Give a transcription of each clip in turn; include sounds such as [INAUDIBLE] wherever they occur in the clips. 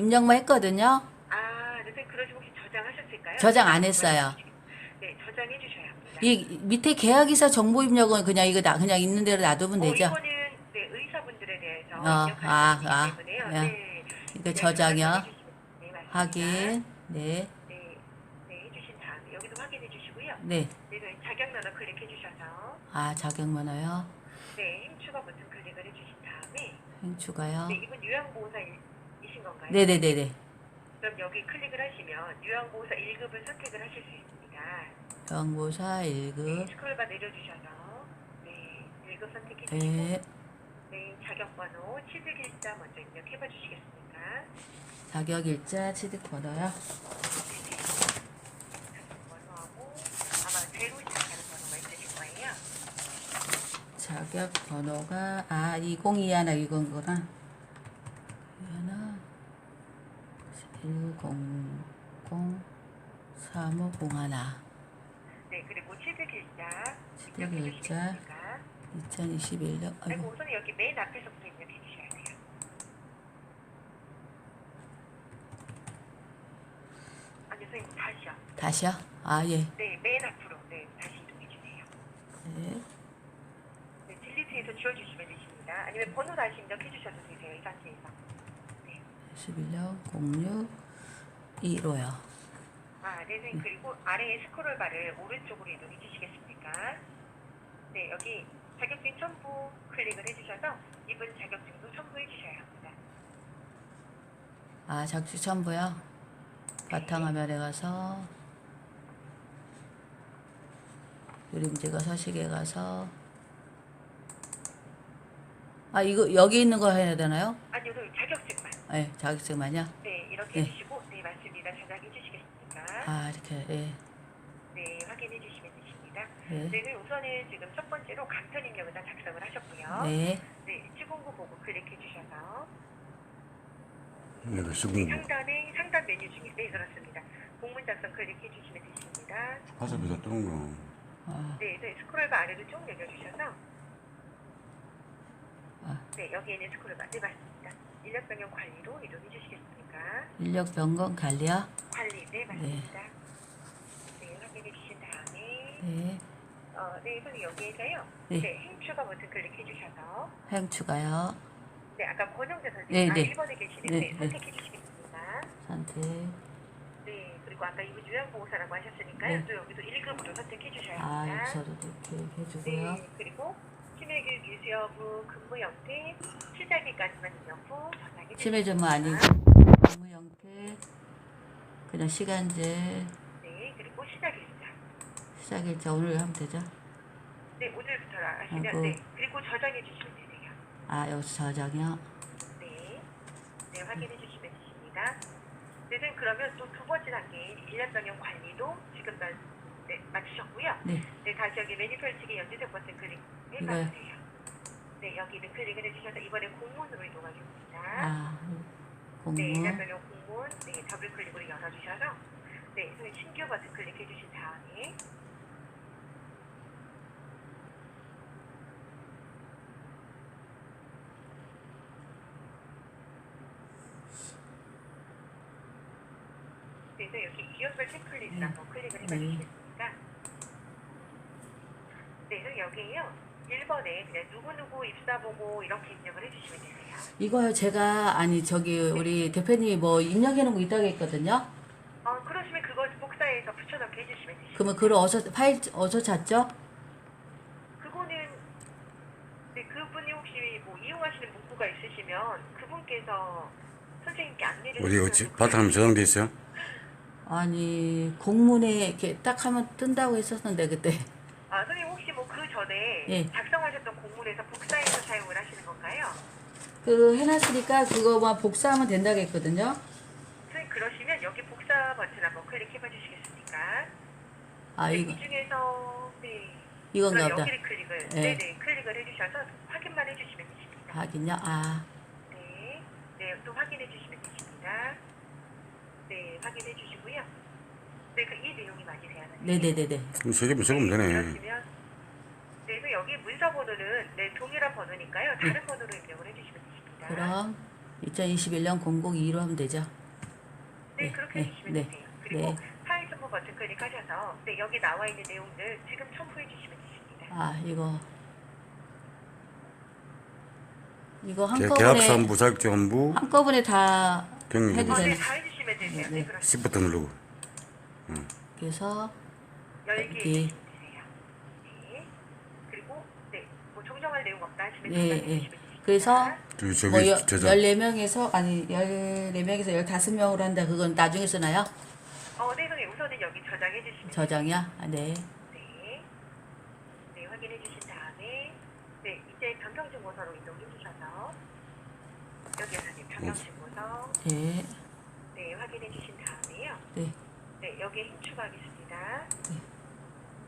입력만 했거든요. 아, 선생님 그러시면 혹시 저장하셨을까요? 저장 안 했어요. 네, 저장해 주셔야 합니다. 이 밑에 계약이사 정보 입력은 그냥 이거 나 그냥 있는 대로 놔두면 어, 되죠. 이거는 네, 의사분들에 대해서 어, 아, 거기 아, 때문에요. 예. 네. 이거 네, 저장이요. 저장해 주시면- 네, 맞습니다. 확인. 네. 네, 네, 해주신 다음에 여기도 확인해 주시고요. 네. 네, 네, 자격 면허 클릭해 주셔서 아, 자격 면허요. 네, 힘 추가 버튼 클릭을 해주신 다음에 행 추가요. 네, 이분 요양보호사 이신 건가요? 네, 네, 네, 네. 그럼 여기 클릭을 하시면 요양보호사 1급을 선택을 하실 수 있습니다. 네, 1급. 스크롤바 내려주셔서 네, 1급 선택해 주시고 네. 네, 자격번호 취득일자 먼저 입력해봐 주시겠습니까? 자격 일자 취득 번호요. 자격번호하고 아마 제로 시작하는 번호가 있으실 거예요. 자격 번호가 아 202 하나 이건구나. 하나 100 3501 네, 그리고 취득 일자 취득 일자. 주시겠습니까? 2021년 아이고, 아이고 우선 여기 맨 앞에서부터 입력해 주셔야 돼요. 아니, 선생님 다시요. 다시요? 아 예. 네, 맨 앞으로. 네, 다시 이동해 주세요. 네. 네, 딜리트해서 지워주시면 되십니다. 아니면 번호 다시 입력해 주셔도 되세요. 이 상태에서. 네. 11년 06 1호요. 아, 네, 선생님. 그리고 아래에 스크롤 바를 오른쪽으로 이동해 주시겠습니까? 네, 여기 자격증 첨부 클릭을 해주셔서 이분 자격증도 첨부해 주셔야 합니다. 아 작주 첨부요. 바탕화면에 가서 그림지가 서식에 가서 아 이거 여기 있는 거 해야 되나요? 아니요, 선생님 자격증만. 네, 자격증만요. 네, 이렇게 네. 해주시고, 네, 맞습니다. 저장해 주시겠습니까? 아 이렇게 예. 네, 확인해 주시면 되십니다. 네. 네, 그럼 우선은 지금 첫 번째로 간편 입력을 다 작성을 하셨고요. 네. 네, 시공구 보고 클릭해 주셔서 얘도 시공부 상단에 상단 메뉴 중에 네, 그렇습니다. 공문 작성 클릭해 주시면 되십니다. 화살표가 뜨는 거 아, 네, 네, 스크롤바 아래로 쭉 내려주셔서 아. 네, 여기에는 스크롤바 네, 맞습니다. 인력 변경 관리로 이동해 주시겠습니까? 인력 변경 관리요. 관리, 네, 맞습니다. 네, 확인해 주신 다음에 네. 어, 네, 선생님 여기에서요. 네. 네, 행 추가 버튼 클릭해 주셔서 행 추가요. 네, 아까 권영재 선생님 네, 아, 네. 1번에 계시는 네, 네, 네. 선택해 주시겠습니다. 선택. 네, 그리고 아까 이분 요양보호사라고 하셨으니까요. 네. 또 여기도 1급으로 선택해 주셔야 아 합니다. 여기서도 이렇게 해주고요. 네, 그리고 치매교육 유수 여부, 근무 형태, 시작일까지만 후 전화해 치매 전문 아니고. 업무 형태 그냥 시간제 네, 그리고 시작일자. 시작일자 오늘 하면 되죠? 네, 오늘부터 하시면. 네, 그리고 저장해 주시면 되세요. 아 여기서 저장이요. 네, 네 확인해 주시면 되십니다. 네, 그러면 또 두 번째 단계인 인력 변경 관리도 지금 다 네, 마치셨고요. 네. 네, 다시 여기 메뉴 펼치기 연두색 버튼 클릭 해 이거요? 봐주세요. 네, 여기는 클릭을 해주셔서 이번에 공문으로 이동하겠습니다. 아 네, 인력 공무 변경 공문, 네, 더블 클릭으로 열어주셔서 네, 선생님 신규 버튼 클릭해 주신 다음에 네, 그래서 여기 이어별 체크리스트 네. 한번 클릭을 네. 해봐주시겠습니까? 네, 그래서 여기에요. 1번에 그냥 누구누구 입사 보고 이렇게 입력을 해주시면 되세요. 이거요 제가 아니 저기 우리 대표님이 뭐 입력해 놓은 거 있다고 했거든요. 어, 그러시면 그거 복사해서 붙여넣기 해주시면 되십니다. 그러면 그걸 어디서 파일 어디서 찾죠? 그거는 네, 그분이 혹시 뭐 이용하시는 문구가 있으시면 그분께서 선생님께 안내를 해주시면 어찌 그- 바탕 저장돼 있어요? 아니 공문에 이렇게 딱 하면 뜬다고 했었는데 그때 아, 선생님 전에 예. 작성하셨던 공문에서 복사해서 사용을 하시는 건가요? 그 해놨으니까 그거만 복사하면 된다고 했거든요. 선생님 그러시면 여기 복사 버튼 한번 클릭해봐 주시겠습니까? 아 네, 이거 이 중에서 네. 이건가 그럼 보다. 여기를 클릭을 네. 네. 네 클릭을 해주셔서 확인만 해주시면 되십니다. 하긴요. 아 네, 네, 또 확인해 주시면 되십니다. 네, 확인해 주시고요. 네, 그 이 내용이 맞으세요? 네네네네. 그럼 세 개만 적으면 되네 그러시면 여기 문서 번호는 네 동일한 번호니까요. 다른 [LAUGHS] 번호로 입력을 해주시면 되십니다. 그럼 2021년 002로 하면 되죠. 네, 네, 그렇게 네, 해주시면 네, 되세요. 그리고 네. 파일 첨부 버튼 클릭하셔서 네, 여기 나와 있는 내용들 지금 첨부해 주시면 되십니다. 아, 이거. 이거 계- 한꺼번에, 자격증부 한꺼번에 다 경력 해도 어. 네, 다 해주시면 되세요. 네, 네, 네. 그렇습니다. 누르고 그래서 열기 여기. 해주시면 되세요. 네. 그리고 네, 뭐 정정할 내용 없다 하시면. 주시면 되십니다. 그래서 저기 저기 뭐 여, 저장 14명에서 아니 14명에서 15명으로 한다. 그건 나중에 쓰나요? 어, 네, 선생님 우선은 여기 저장해 주시면 저장이야? 아, 네. 네. 네, 확인해 주신 다음에 네, 이제 변경증보서로 이동해 주셔서 여기요 선생님 변경증보서 네. 네, 확인해 주신 다음에요. 네. 네, 여기에 힘 추가하겠습니다. 네.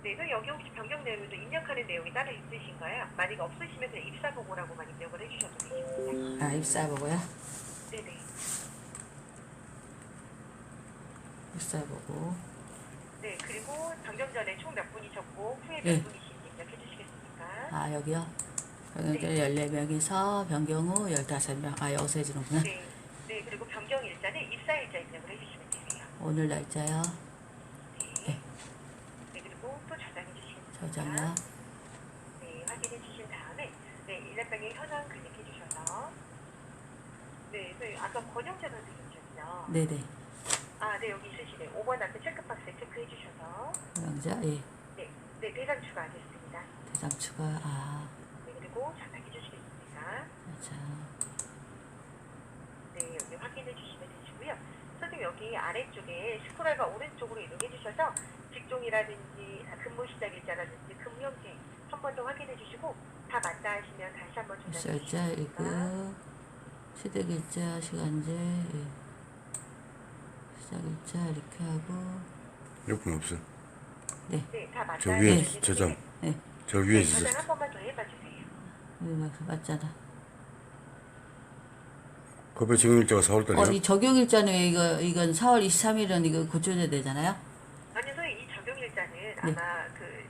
네, 그럼 여기 혹시 변경 내용에도 입력하는 내용이 따로 있으신가요? 만약에 없으시면 그냥 입사 보고라고만 입력을 해주셔도 되십니다. 아, 입사 보고요? 네네. 입사 보고. 네, 그리고 변경 전에 총 몇 분이셨고 후에 몇 네. 분이신지 입력해 주시겠습니까? 아, 여기요? 변경전 14명에서 변경 후 15명. 아, 여기서 해주는구나. 네. 네, 그리고 변경 일자는 입사 일자 입력을 해주시면 되세요. 오늘 날짜요? 네. 네, 그리고 또 저장해 주시겠습니다. 저장이요? 네, 확인해 주신 다음에 네, 일렙병의 현황 클릭해 주셔서 네, 그 아까 권영재 선생님이셨죠? 네네. 아, 네, 여기 있으시네. 5번 앞에 체크박스에 체크해 주셔서 영자, 예. 네, 네, 대상 추가하겠습니다. 대상 추가, 아, 네, 그리고 저장해 주시겠습니다. 자. 네, 여기 확인해 주시면 되시고요. 선생님 여기 아래쪽에 스크롤바 오른쪽으로 이동해 주셔서 직종이라든지 아, 근무 시작 일자라든지 근무 형태 한 번 더 확인해 주시고 다 맞다 하시면 다시 한번 일자, 주시겠습니까? 1급, 시댁 일자, 시간제, 예. 시작 일자, 이렇게 하고, 옆은 없어 네, 다 맞다 저 위에 하시면 저장 네. 저 위에 네, 저장 있어 한 번만 더 해봐 주세요. 여기 막 맞잖아. 그배 증일자가 어, 4월 달이야 이 적용 일자는 왜 이거, 이건 4월 23일은 이거 고쳐야 되잖아요? 아니 선생님 이 적용 일자는 네. 아마 그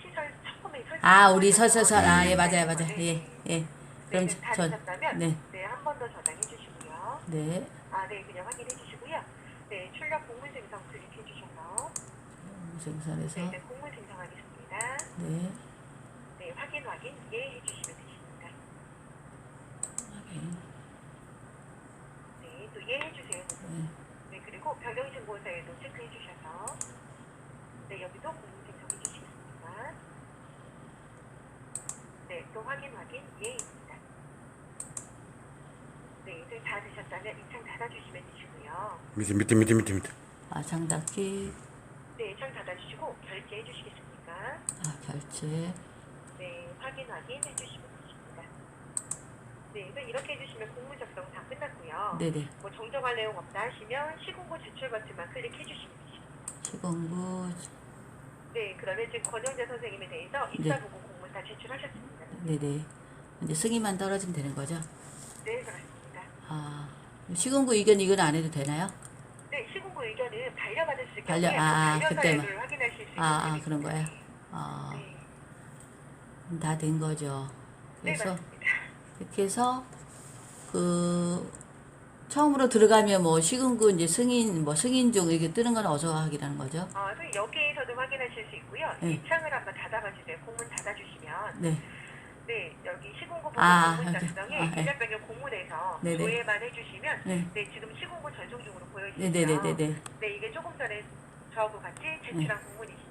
시설 처음에 설정 아, 우리 설설설, 아, 예, 네, 맞아요, 맞아요. 네. 예, 예. 네, 그럼 네, 다 전, 되셨다면 네, 네, 한 번 더 저장해 주시고요. 네. 아, 네, 그냥 확인해 주시고요. 네, 출력 공문 생성 클릭해 주셔서 생산해서, 네, 이제 공문 생성하겠습니다. 네. 네, 확인 확인 예 해 주시면 되십니다. 확인. 네, 또 예 해 주세요. 네. 네, 그리고 변경 신고서에도 체크해 주셔서 네, 여기도 공문 생성해 주시겠습니다. 네, 또 확인 확인 예입니다. 네, 이제 다 되셨다면 이 창 닫아주시면 되시고요. 밑에 밑에 밑에 밑에 밑에 아, 장 닫기, 네, 창 닫아주시고 결제해 주시겠습니까? 아, 결제. 네, 확인 확인 해주시면 되십니다. 네, 그래서 이렇게 해주시면 공무 작성 다 끝났고요. 네네. 뭐 정정할 내용 없다 하시면 시공고 제출 버튼만 클릭해 주시면 되십니다. 시공부, 네, 그러면 지금 권영재 선생님에 대해서 입사보고 공문 다 제출하셨습니다. 네네. 이제 승인만 떨어지면 되는 거죠? 네, 그렇습니다. 아, 시공부 의견 이건 안 해도 되나요? 네, 시공고 의견은 반려받았을 경우에 반려- 아, 아, 그때만. 확인하실 수 있는 아, 아, 그런 거예요? 아, 네, 다 된 거죠. 네, 그래서 맞습니다. 이렇게 해서 그 처음으로 들어가면 뭐 시군구 이제 승인 뭐 승인 중 이렇게 뜨는 건 어서 확인하는 거죠. 어, 선생님 여기에서도 확인하실 수 있고요. 네. 이 창을 한번 닫아봐 주세요. 공문 닫아주시면 네, 네, 여기 시공고 보고 아, 공문 여기. 작성에 아, 네. 인력변경 공문에서 네네. 조회만 해주시면 네, 네, 지금 시공고 전송 중으로 보여지죠. 네, 네, 네, 네, 네. 네, 이게 조금 전에 저하고 같이 제출한 공문이시죠.